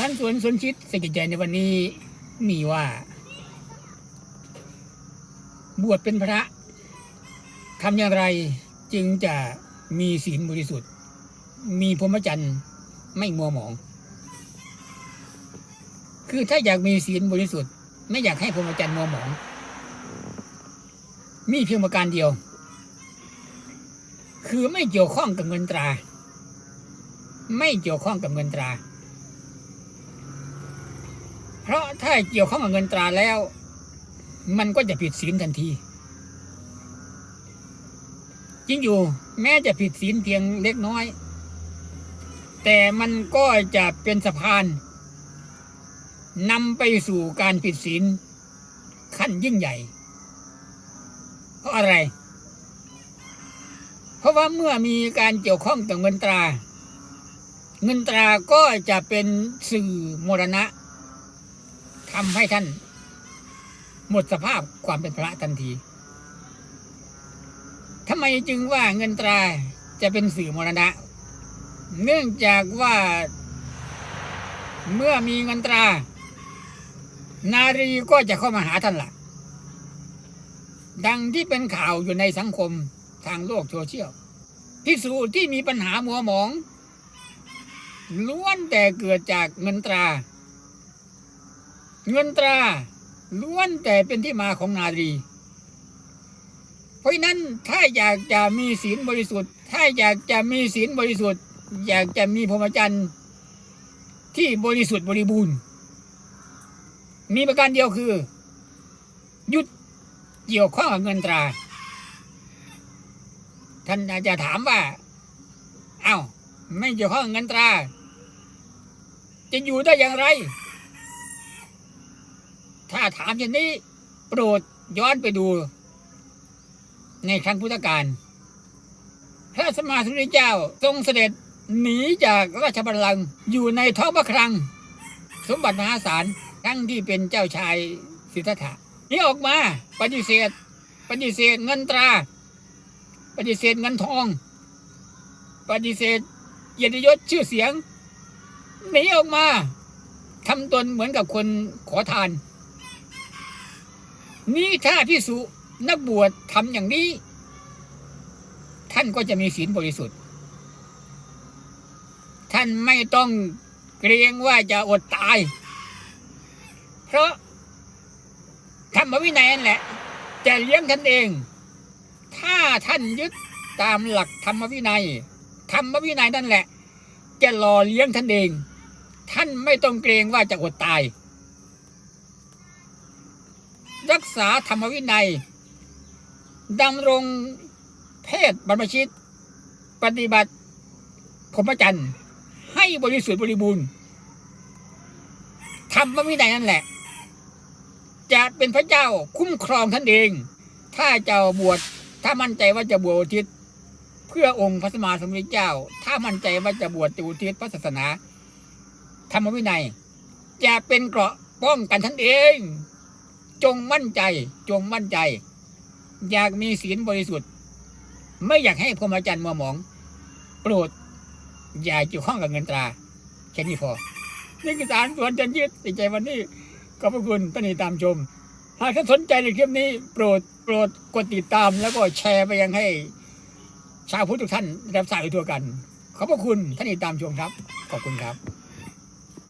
สารสวนสนชิดสกิจใจในวันนี้มีว่า บวชเป็นพระทำอย่างไรจึงจะมีศีลบริสุทธิ์ มีพรหมจรรย์ไม่มัวหมอง คือถ้าอยากมีศีลบริสุทธิ์ ไม่อยากให้พรหมจรรย์มัวหมอง มีเพียงประการเดียว คือไม่เกี่ยวข้องกับเงินตรา ไม่เกี่ยวข้องกับเงินตรา เพราะถ้าเกี่ยวข้องกับเงินตราแล้ว มันก็จะผิดศีลทันทีจริงอยู่แม้จะผิดศีลเพียงเล็กน้อย แต่มันก็จะเป็นสะพานนำไปสู่การผิดศีลขั้นยิ่งใหญ่ เพราะอะไร เพราะว่าเมื่อมีการเกี่ยวข้องกับเงินตรา เงินตราก็จะเป็นสื่อมรณะ ทำให้ท่าน หมดสภาพความเป็นพระทันทีทำไมจึงว่าเงินตราจะเป็นสื่อมรณะ เนื่องจากว่า เมื่อมีเงินตรา นารีก็จะเข้ามาหาท่านละ่ะ ดังที่เป็นข่าวอยู่ในสังคมทางโลกโซเชียลพิสูจที่มีปัญหามัวหมองล้วนแต่เกิดจากเงินตรา เงินตราล้วนแต่เป็นที่มาของนารี เพราะนั้นถ้าอยากจะมีศีลบริสุทธิ์ ถ้าอยากจะมีศีลบริสุทธิ์ อยากจะมีพรหมจรรย์ที่บริสุทธิ์บริบูรณ์ มีประการเดียวคือ หยุดเกี่ยวข้องกับเงินตรา ท่านอาจจะถามว่า เอา้า ไม่เกี่ยวข้องกับเงินตรา จะอยู่ได้อย่างไร ถ้าถามอย่างนี้โปรดย้อนไปดู ในครั้งพุทธกาลพระสมมาสัมพุทธเจ้าทรงเสด็จหนีจากราชบัลลังก์อยู่ในท้องพระคลัง สมบัติมหาศาลทั้งที่เป็นเจ้าชายสิทธัตถะนี่ออกมาปฏิเสธ ปฏิเสธเงินตรา ปฏิเสธเงินทอง ปฏิเสธเกียรติยศชื่อเสียงหนีออกมาทำตนเหมือนกับคนขอทาน นี่ถ้าพิสุนักบวชทำอย่างนี้ ท่านก็จะมีศีลบริสุทธิ์ ท่านไม่ต้องเกรงว่าจะอดตาย เพราะธรรมวินัยนั่นแหละจะเลี้ยงท่านเอง ถ้าท่านยึดตามหลักธรรมวินัย ธรรมวินัยนั่นแหละ จะหล่อเลี้ยงท่านเอง ท่านไม่ต้องเกรงว่าจะอดตาย รักษาธรรมวินัยดำรงเพศบรรพชิต ปฏิบัติพรหมจรรย์ให้บริสุทธิ์บริบูรณ์ธรรมวินัยนั่นแหละ จะเป็นพระเจ้าคุ้มครองท่านเอง ถ้าเจ้าบวชถ้ามั่นใจว่าจะบวชอุทิศ เพื่อองค์พระสมมาสมุทธเจ้า ถ้ามั่นใจว่าจะบวชอุทิศพระศาสนา ธรรมวินัย จะเป็นเกราะป้องกันท่านเอง จงมั่นใจ จงมั่นใจ อยากมีศีลบริสุทธิ์ ไม่อยากให้พรหมจรรย์มัวหมอง โปรด อย่าเกี่ยวข้องกับเงินตรา แค่นี้พอ นี่คือสารสวนจันยืดติใจวันนี้ขอบพระคุณท่านที่ตามชม หากท่านสนใจในคลิปนี้ โปรดโปรดกดติดตามแล้วก็แชร์ไปยังให้ ชาวพุทธทุกท่านรับทราบทั่วกัน ขอบพระคุณท่านที่ตามชมครับ ขอบคุณครับ